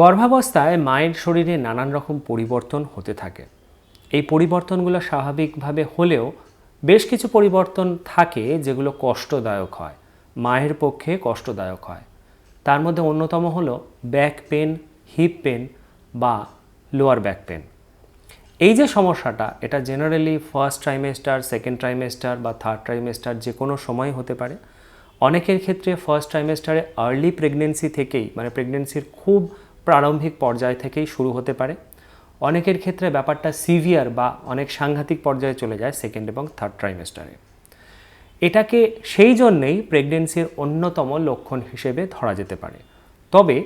গর্ভাবস্থায় মায়ের শরীরে নানান রকম পরিবর্তন হতে থাকে। এই পরিবর্তনগুলো স্বাভাবিকভাবে হলেও বেশ কিছু পরিবর্তন থাকে যেগুলো কষ্টদায়ক হয়, মায়ের পক্ষে কষ্টদায়ক হয়। তার মধ্যে অন্যতম হলো ব্যাক পেন হিপ পেন বা লোয়ার ব্যাক পেন এই যে সমস্যাটা, এটা generally first trimester second trimester বা থার্ড ট্রাইমেস্টার যে কোনো সময় হতে পারে। অনেকের ক্ষেত্রে ফার্স্ট ট্রাইমেস্টারে আর্লি প্রেগনেন্সি থেকেই মানে প্রেগনেন্সির খুব প্রারম্ভিক পর্যায় থেকেই শুরু হতে পারে। অনেকের ক্ষেত্রে ব্যাপারটা সিভিয়ার বা অনেক সাংঘাতিক পর্যায়ে চলে যায় সেকেন্ড এবং থার্ড ট্রাইমেস্টারে এটাকে সেই জন্যেই প্রেগনেন্সির অন্যতম লক্ষণ হিসেবে ধরা যেতে পারে। তবে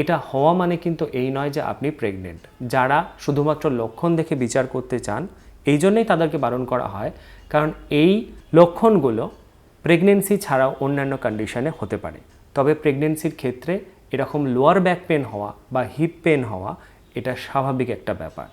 এটা হওয়া মানে কিন্তু এই নয় যে আপনি প্রেগনেন্ট যারা শুধুমাত্র লক্ষণ দেখে বিচার করতে চান, এই জন্যই তাদেরকে বারণ করা হয়। কারণ এই লক্ষণগুলো প্রেগনেন্সি ছাড়াও অন্যান্য কন্ডিশনে হতে পারে। তবে প্রেগনেন্সির ক্ষেত্রে এরকম লোয়ার ব্যাক পেন হওয়া বা হিপ পেন হওয়া, এটা স্বাভাবিক একটা ব্যাপার।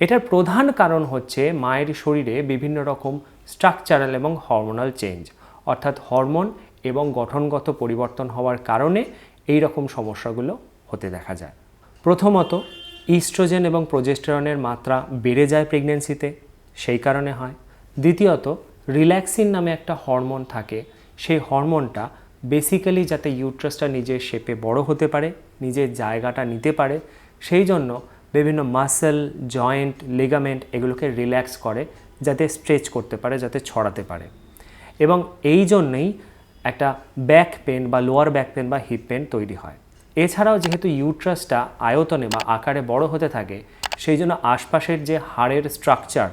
এটার প্রধান কারণ হচ্ছে মায়ের শরীরে বিভিন্ন রকম স্ট্রাকচারাল এবং হরমোনাল চেঞ্জ অর্থাৎ হরমোন এবং গঠনগত পরিবর্তন হওয়ার কারণে এই রকম সমস্যাগুলো হতে দেখা যায়। প্রথমত ইস্ট্রোজেন এবং প্রোজেস্টেরনের মাত্রা বেড়ে যায় প্রেগনেন্সিতে সেই কারণে হয়। দ্বিতীয়ত রিল্যাক্সিন নামে একটা হরমোন থাকে, সেই হরমোনটা বেসিক্যালি যাতে ইউট্রাসটা নিজের শেপে বড় হতে পারে, নিজের জায়গাটা নিতে পারে, সেই জন্য বিভিন্ন মাসেল জয়েন্ট লিগামেন্ট এগুলোকে রিল্যাক্স করে, যাতে স্ট্রেচ করতে পারে, যাতে ছড়াতে পারে। এবং এই জন্যেই একটা ব্যাক পেন বা লোয়ার ব্যাক পেন বা হিপ পেন তৈরি হয়। এছাড়াও যেহেতু ইউট্রাসটা আয়তনে বা আকারে বড় হতে থাকে, সেই জন্য আশপাশের যে হাড়ের স্ট্রাকচার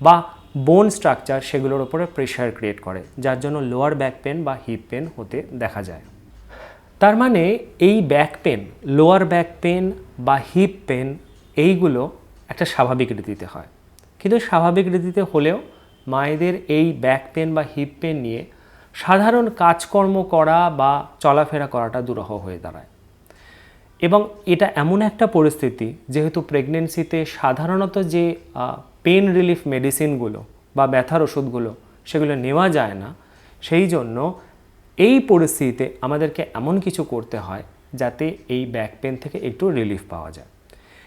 বা বোন স্ট্রাকচার সেগুলোর ওপরে প্রেশার ক্রিয়েট করে, যার জন্য লোয়ার ব্যাক পেন বা হিপ পেন হতে দেখা যায়। তার মানে এই back pain lower back pain বা হিপ পেন এইগুলো একটা স্বাভাবিক রীতিতে হয়। কিন্তু স্বাভাবিক রীতিতে হলেও মায়েদের এই ব্যাক পেন বা হিপ পেন নিয়ে সাধারণ কাজকর্ম করা বা চলাফেরা করাটা দুরহ হয়ে দাঁড়ায়। এবং এটা এমন একটা পরিস্থিতি, যেহেতু প্রেগনেন্সিতে সাধারণত যে পেন রিলিফ মেডিসিনগুলো বা ব্যথার ওষুধগুলো সেগুলো নেওয়া যায় না, সেই জন্য এই পরিস্থিতিতে আমাদেরকে এমন কিছু করতে হয় যাতে এই ব্যাক পেন থেকে একটু রিলিফ পাওয়া যায়।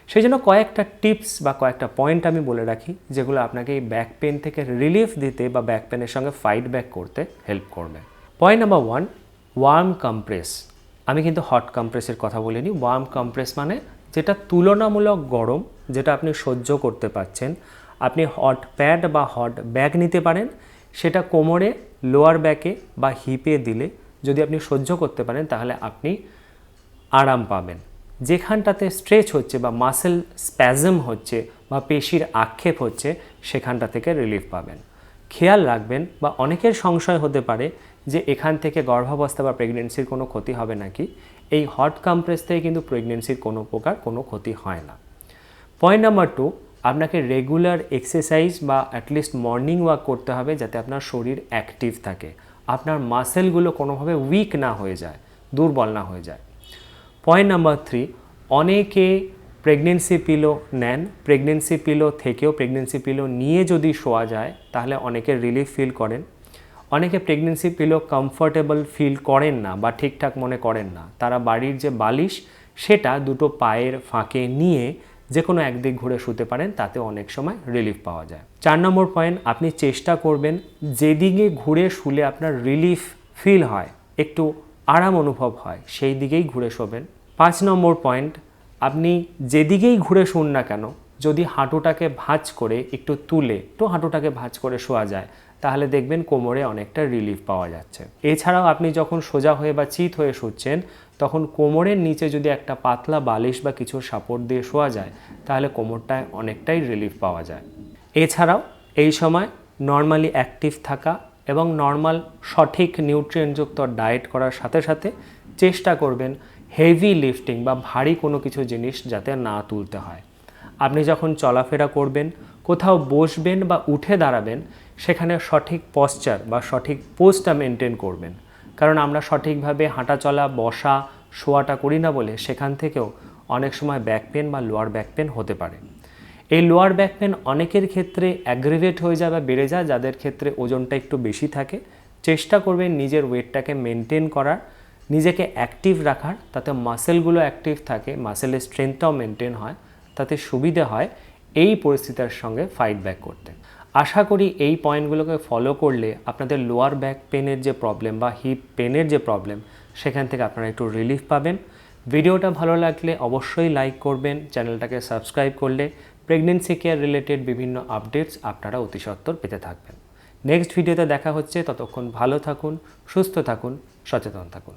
সেই জন্য কয়েকটা টিপস বা কয়েকটা পয়েন্ট আমি বলে রাখি, যেগুলো আপনাকে এই ব্যাক পেন থেকে রিলিফ দিতে বা ব্যাক পেনের সঙ্গে ফাইট ব্যাক করতে হেল্প করবে। Point number one warm compress আমি কিন্তু হট কম্প্রেসের কথা বলিনি ওয়ার্ম কম্প্রেস মানে যেটা তুলনামূলক গরম, যেটা আপনি সহ্য করতে পারছেন। আপনি হট প্যাড বা হট ব্যাগ নিতে পারেন। সেটা কোমরে লোয়ার ব্যাকে বা হিপে দিলে যদি আপনি সহ্য করতে পারেন, তাহলে আপনি আরাম পাবেন। যেখানটাতে স্ট্রেচ হচ্ছে বা মাসেল স্প্যাজম হচ্ছে বা পেশির আক্ষেপ হচ্ছে, সেখানটা থেকে রিলিফ পাবেন। খেয়াল রাখবেন বা অনেকের সংশয় হতে পারে যে এখান থেকে গর্ভাবস্থা বা প্রেগনেন্সির কোনো ক্ষতি হবে নাকি। এই হট কম্প্রেস থেকে কিন্তু প্রেগনেন্সির কোনো প্রকার কোনো ক্ষতি হয় না। পয়েন্ট নাম্বার টু আপনাকে রেগুলার এক্সারসাইজ বা অ্যাটলিস্ট মর্নিং ওয়াক করতে হবে যাতে আপনার শরীর অ্যাক্টিভ থাকে। আপনার মাসেলগুলো কোনোভাবে উইক না হয়ে যায়, দুর্বল না হয়ে যায়। পয়েন্ট নাম্বার থ্রি অনেকে প্রেগনেন্সি পিলো নেন প্রেগনেন্সি পিলো থেকেও প্রেগনেন্সি পিলো নিয়ে যদি শোয়া যায়, তাহলে অনেকে রিলিফ ফিল করেন। অনেকে প্রেগনেন্সি পিলো কমফোর্টেবল ফিল করেন না বা ঠিকঠাক মনে করেন না। তারা বাড়ির যে বালিশ, সেটা দুটো পায়ের ফাঁকে নিয়ে যে কোনো একদিক ঘুরে শুতে পারেন, তাতে অনেক সময় রিলিফ পাওয়া যায়। চার নম্বর পয়েন্ট আপনি চেষ্টা করবেন যেদিকে ঘুরে শুলে আপনার রিলিফ ফিল হয়, একটু আরাম অনুভব হয়, সেই দিকেই ঘুরে শোবেন। পাঁচ নম্বর পয়েন্ট আপনি যেদিকেই ঘুরে শুন না কেন, যদি হাঁটুটাকে ভাঁজ করে একটু তুলে, একটু হাঁটুটাকে ভাঁজ করে শোয়া যায়, তাহলে দেখবেন কোমরে অনেকটা রিলিফ পাওয়া যাচ্ছে। এছাড়াও আপনি যখন সোজা হয়ে বা চিত হয়ে শুচ্ছেন, তখন কোমরের নিচে যদি একটা পাতলা বালিশ বা কিছু সাপোর্ট দিয়ে শোয়া যায়, তাহলে কোমরটায় অনেকটাই রিলিফ পাওয়া যায়। এছাড়াও এই সময় নর্মালি অ্যাক্টিভ থাকা এবং নর্মাল সঠিক নিউট্রিয়েন্টযুক্ত ডায়েট করার সাথে সাথে চেষ্টা করবেন হেভি লিফটিং বা ভারী কোনো কিছু জিনিস যাতে না তুলতে হয়। আপনি যখন চলাফেরা করবেন, কোথাও বসবেন বা উঠে দাঁড়াবেন, সেখানে সঠিক পশ্চার বা সঠিক পোস্টটা মেনটেন করবেন। কারণ আমরা সঠিকভাবে হাঁটা চলা, বসা, শোয়াটা করি না বলে সেখান থেকেও অনেক সময় ব্যাক পেন বা লোয়ার ব্যাক পেন হতে পারে। এই লোয়ার ব্যাক পেন অনেকের ক্ষেত্রে অ্যাগ্রিভেট হয়ে যায় বা বেড়ে যায়, যাদের ক্ষেত্রে ওজনটা একটু বেশি থাকে। চেষ্টা করবেন নিজের ওয়েটটাকে মেনটেন করার। নিজেকে অ্যাক্টিভ রাখার, তাতে মাসেলগুলো অ্যাক্টিভ থাকে মাসেলের স্ট্রেংথটাও মেনটেন হয়, তাতে সুবিধে হয় এই পরিস্থিতির সঙ্গে ফাইট ব্যাক করতে। আশা করি এই পয়েন্টগুলোকে ফলো করলে আপনাদের লোয়ার ব্যাক পেনের যে প্রবলেম বা হিপ পেনের যে প্রবলেম সেখান থেকে আপনারা একটু রিলিফ পাবেন। ভিডিওটা ভালো লাগলে অবশ্যই লাইক করবেন, চ্যানেলটাকে সাবস্ক্রাইব করলে প্রেগনেন্সি কেয়ার রিলেটেড বিভিন্ন আপডেটস আপনারা অতি সত্বর পেতে থাকবেন। নেক্সট ভিডিওতে দেখা হচ্ছে, ততক্ষণ ভালো থাকুন, সুস্থ থাকুন, সচেতন থাকুন।